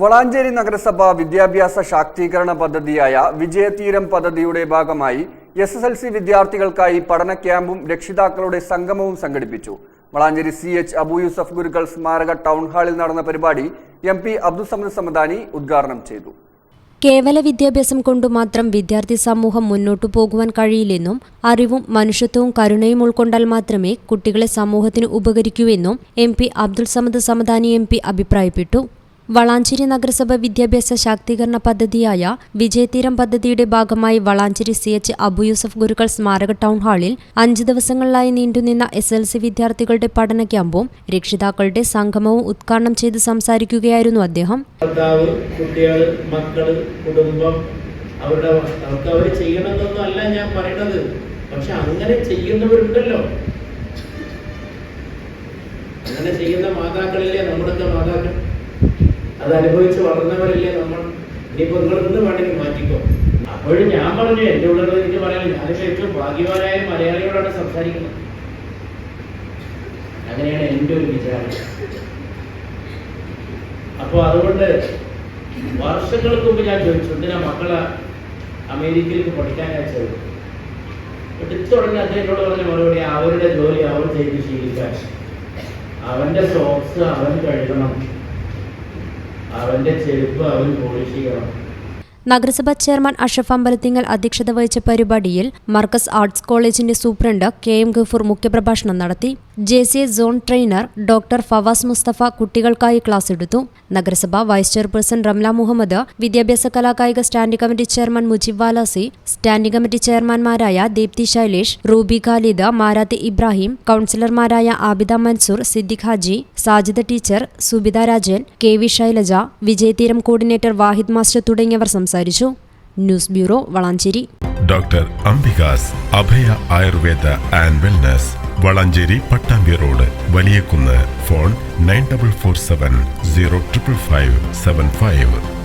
വളാഞ്ചേരി നഗരസഭ വിദ്യാഭ്യാസ ശാക്തീകരണ പദ്ധതിയായ വിജയതീരം പദ്ധതിയുടെ ഭാഗമായി എസ് എസ് എൽ സി വിദ്യാർത്ഥികൾക്കായി പഠന ക്യാമ്പും രക്ഷിതാക്കളുടെ സംഗമവും സംഘടിപ്പിച്ചു. വളാഞ്ചേരി സി എച്ച് അബു യൂസഫ് ഗുരുക്കൾ സ്മാരക ടൗൺ ഹാളിൽ നടന്ന പരിപാടി എം പി അബ്ദുസമദ് സമദാനി ഉദ്ഘാടനം ചെയ്തു. കേവല വിദ്യാഭ്യാസം കൊണ്ട് മാത്രം വിദ്യാർത്ഥി സമൂഹം മുന്നോട്ടു പോകുവാൻ കഴിയില്ലെന്നും അറിവും മനുഷ്യത്വവും കരുണയും ഉൾക്കൊണ്ടാൽ മാത്രമേ കുട്ടികളെ സമൂഹത്തിന് ഉപകരിക്കൂവെന്നും M P Abdul Samad Samadani M P അഭിപ്രായപ്പെട്ടു. വളാഞ്ചേരി നഗരസഭ വിദ്യാഭ്യാസ ശാക്തീകരണ പദ്ധതിയായ വിജയതീരം പദ്ധതിയുടെ ഭാഗമായി വളാഞ്ചേരി സി എച്ച് അബു യൂസഫ് ഗുരുക്കൾ സ്മാരക ടൗൺ ഹാളിൽ അഞ്ച് ദിവസങ്ങളിലായി നീണ്ടുനിന്ന എസ് എൽ സി വിദ്യാർത്ഥികളുടെ പഠന ക്യാമ്പും രക്ഷിതാക്കളുടെ സംഗമവും ഉദ്ഘാടനം ചെയ്ത് സംസാരിക്കുകയായിരുന്നു അദ്ദേഹം. മക്കൾ അവരുടെ ഞാൻ പക്ഷെ അങ്ങനെ അങ്ങനെ ചെയ്യുന്ന മാതാക്കളില്ലേ നമ്മുടെയൊക്കെ മാതാക്കൾ? അത് അനുഭവിച്ച് വളർന്നവരല്ലേ നമ്മൾ? ഇനിയിപ്പോ നിങ്ങൾ വേണമെങ്കിൽ മാറ്റിക്കോ. അപ്പോഴും ഞാൻ പറഞ്ഞു എന്റെ ഉള്ളത് എനിക്ക് പറയാൻ ഞാനിപ്പോ ഏറ്റവും ഭാഗ്യവാനായ മലയാളികളോടാണ് സംസാരിക്കുന്നത്. അങ്ങനെയാണ് എന്റെ ഒരു വിചാരം. അപ്പോൾ അതുകൊണ്ട് വർഷങ്ങൾക്ക് മുമ്പ് ഞാൻ ചോദിച്ചു എന്തിനാ മക്കളെ അമേരിക്കയിലേക്ക് പഠിക്കാൻ അയച്ചത് എടുത്തുടനെ അദ്ദേഹത്തോട് പറഞ്ഞ മറുപടി അവരുടെ ജോലി അവൻ ചെയ്ത് ശീലിക്കാൻ. അവന്റെ സോക്സ് അവൻ കഴുകണം. അവന്റെ ചെരുപ്പ് അവൻ പോളിഷ് ചെയ്യണം. നഗരസഭാ ചെയർമാൻ അഷഫ് അമ്പലത്തിങ്ങൽ അധ്യക്ഷത വഹിച്ച പരിപാടിയിൽ മർക്കസ് ആർട്സ് കോളേജിന്റെ സൂപ്രണ്ട് കെ എം ഗഫൂർ മുഖ്യപ്രഭാഷണം നടത്തി. J C S zone trainer doctor Fawas Mustafa കുട്ടികൾക്കായി ക്ലാസ് എടുത്തു. നഗരസഭ വൈസ് ചെയർപേഴ്സൺ റംല മുഹമ്മദ് വിദ്യാഭ്യാസ കലാകായിക standing committee chairman Mujeeb Valasi standing committee ചെയർമാൻമാരായ Deepthi Shailesh Ruby Khalid Marathi Ibrahim കൌൺസിലർമാരായ Abida Mansoor Siddique Haji Sajida teacher Subitha Rajan K V Shailaja Vijayatheeram coordinator Wahid master തുടങ്ങിയവർ സംസാരിച്ചു. News bureau Valanchery. Doctor Ambikas Abhaya Ayurveda and wellness Valanchery Pattambi road Valiyakunnu phone nine double four seven zero triple five seven five.